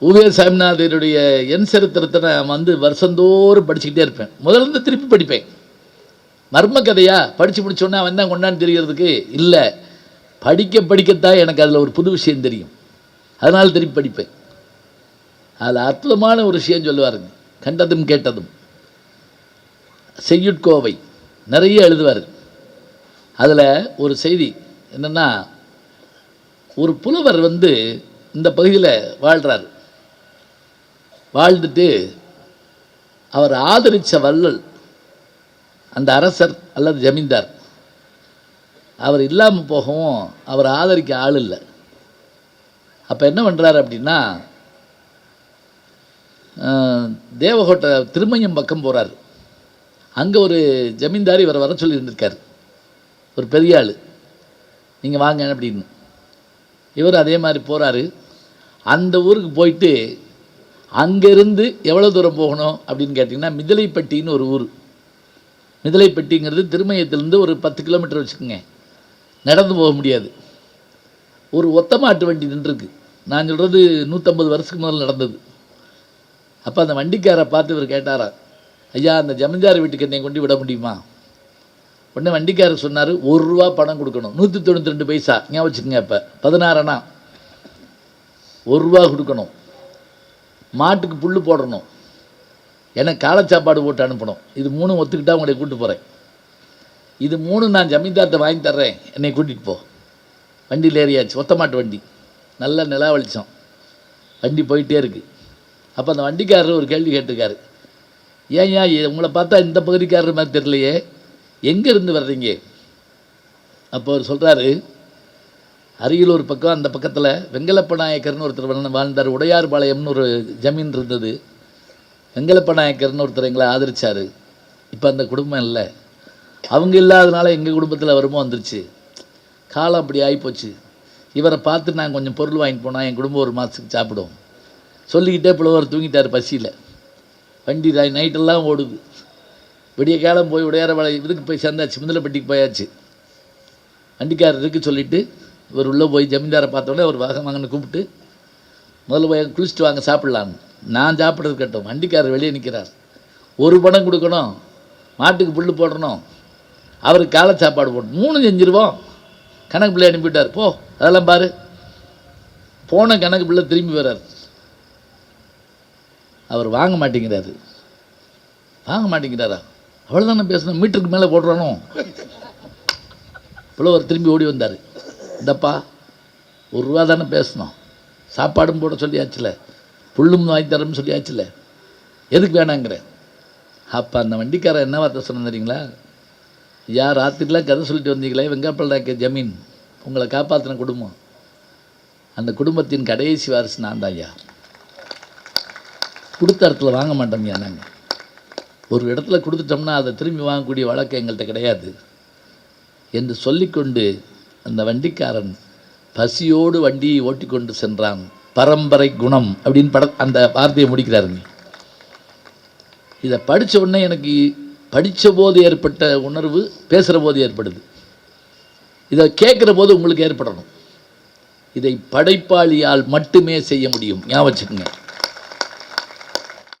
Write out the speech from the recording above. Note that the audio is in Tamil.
உதய சாமிநாதருடைய என் சரித்திரத்தை நான் வந்து வருஷந்தோறும் படிச்சுக்கிட்டே இருப்பேன். முதல்ல இருந்து திருப்பி படிப்பேன். மர்ம கதையா படித்து முடிச்சோன்னே அவன் தான் கொண்டான்னு தெரிகிறதுக்கு இல்லை. படிக்க படிக்கத்தான் எனக்கு அதில் ஒரு புது விஷயம் தெரியும். அதனால் திருப்பி படிப்பேன். அதில் அற்புதமான ஒரு விஷயம் சொல்லுவாருங்க. கண்டதும் கேட்டதும். செய்யுட்கோவை நிறைய எழுதுவார். அதில் ஒரு செய்தி என்னென்னா ஒரு புலவர் வந்து இந்த பகுதியில் வாழ்கிறார் வாழ்ந்துட்டு அவர் ஆதரித்த வள்ளல் அந்த அரசர் அல்லது ஜமீன்தார் அவர் இல்லாமல் போகவும் அவர் ஆதரிக்க ஆள் இல்லை. அப்போ என்ன பண்ணுறாரு அப்படின்னா தேவகோட்டை திருமயம் பக்கம் போகிறார் அங்கே ஒரு ஜமீன்தார் இவரை வர சொல்லி இருந்திருக்கார். ஒரு பெரிய ஆள். நீங்கள் வாங்க அப்படின்னு. இவர் அதே மாதிரி போகிறாரு அந்த ஊருக்கு போயிட்டு அங்கேருந்து எவ்வளோ தூரம் போகணும் அப்படின்னு கேட்டிங்கன்னா மிதலைப்பட்டின்னு ஒரு ஊர். மிதலைப்பட்டிங்கிறது திருமயத்திலேருந்து ஒரு பத்து கிலோமீட்டர் வச்சுக்கோங்க. நடந்து போக முடியாது. ஒரு ஒத்த மாட்டு வண்டி நின்றுருக்கு. நான் சொல்கிறது நூற்றம்பது வருஷத்துக்கு முதல்ல நடந்தது. அப்போ அந்த வண்டிக்காரை பார்த்து இவர் கேட்டாரா ஐயா அந்த ஜமீன்தார் வீட்டுக்கு என்னை கொண்டு விட முடியுமா? உடனே வண்டிக்காரர் சொன்னார் ஒரு ரூபா பணம் கொடுக்கணும். நூற்றி தொண்ணூற்றி ரெண்டு பைசா. ஞாபகம் வச்சுக்கோங்க இப்போ பதினாறனா ஒரு ரூபா கொடுக்கணும். மாட்டுக்கு புல் போடணும். எனக்கு காலை சாப்பாடு போட்டு அனுப்பணும். இது மூணும் ஒத்துக்கிட்டா உங்களை கூப்பிட்டு போகிறேன் இது மூணு நான் ஜமீன்தார்ட்ட வாங்கி தர்றேன். என்னை கூட்டிகிட்டு போ. வண்டியில் ஏறியாச்சு. ஒத்த மாட்டு வண்டி. நல்ல நிலா வெளிச்சம். வண்டி போயிட்டே இருக்குது அப்போ அந்த வண்டிக்காரர் ஒரு கேள்வி கேட்டிருக்காரு. ஏன் ஏன் ஏ- உங்களை பார்த்தா இந்த பகுதிக்காரர் மாதிரி தெரியலையே? எங்கேருந்து வர்றீங்க? அப்போ அவர் சொல்கிறாரு அரியலூர் பக்கம் அந்த பக்கத்தில் வெங்கலப்ப நாயக்கர்னு ஒருத்தர் வாழ்ந்தார். உடையார்பாளையம்னு ஒரு ஜமீன் இருந்தது. வெங்கலப்ப நாயக்கர்னு ஒருத்தர் எங்களை ஆதரித்தார் இப்போ அந்த குடும்பம் இல்லை. அவங்க இல்லாதனால எங்கள் குடும்பத்தில் வருமோ வந்துருச்சு. காலம் அப்படி ஆகிப்போச்சு இவரை பார்த்து நான் கொஞ்சம் பொருள் வாங்கிட்டு போனால் என் குடும்பம் ஒரு மாதத்துக்கு சாப்பிடும். சொல்லிக்கிட்டே புலவர் தூங்கிட்டார் பசியில். வண்டி நை- நைட்டெல்லாம் ஓடுது. விடிய காலம் போய் உடையாரபாளையம் இதுக்கு போய் சேர்ந்தாச்சு. முதலப்பட்டிக்கு போயாச்சு. வண்டிக்காரர் இருக்கு சொல்லிவிட்டு இவர் உள்ளே போய் ஜமீன்தாரை பார்த்தோன்னே அவர் வாங்க வாங்கன்னு கூப்பிட்டு முதல்ல போய் குளிச்சுட்டு வாங்க சாப்பிட்லான்னு நான் சாப்பிட்றது கட்டும். வண்டிக்காரர் வெளியே நிற்கிறார் ஒரு பணம் கொடுக்கணும். மாட்டுக்கு புல் போடணும். அவருக்கு காலை சாப்பாடு போடணும். மூணு செஞ்சிருவோம். கணக்கு பிள்ளை அனுப்பிவிட்டார். போ அதெல்லாம் பாரு. போன கணக்கு பிள்ளை திரும்பி வர்றார். அவர் வாங்க மாட்டேங்கிறாரு. வாங்க மாட்டேங்கிறாரா? அவ்வளோதானே பேசணும். மீட்டருக்கு மேலே போடுறானோ? புலவர் திரும்பி ஓடி வந்தார். இந்தப்பா ஒரு ரூபா தானே பேசணும். சாப்பாடும் போட சொல்லியாச்சுல. புல்லும் வாங்கி தரேன்னு சொல்லியாச்சுல. எதுக்கு வேணாங்கிற. அப்போ அந்த வண்டிக்காரன் என்ன வார்த்தை சொன்ன தெரியுங்களா? ஐயா ராத்திரிலாம் கதை சொல்லிட்டு வந்தீங்களே வெங்காப்பள்ளாக்க ஜமீன். உங்களை காப்பாற்றின குடும்பம். அந்த குடும்பத்தின் கடைசி வாரிசு நான் தான் ஐயா. கொடுத்த இடத்துல வாங்க மாட்டோம்யா நாங்கள் ஒரு இடத்துல கொடுத்துட்டோம்னா அதை திரும்பி வாங்கக்கூடிய வழக்கம் எங்கள்கிட்ட கிடையாது. என்று சொல்லிக்கொண்டு அந்த வண்டிக்காரன் பசியோடு வண்டியை ஓட்டிக்கொண்டு சென்றான். பரம்பரை குணம் அப்படின்னு பட அந்த வார்த்தையை முடிக்கிறாருங்க இதை படிச்ச உடனே எனக்கு படித்த போது ஏற்பட்ட உணர்வு பேசுகிற போது ஏற்படுது. இதை கேட்குற போது உங்களுக்கு ஏற்படணும். இதை படைப்பாளியால் மட்டுமே செய்ய முடியும். ஞாபகம் வச்சுக்கோங்க.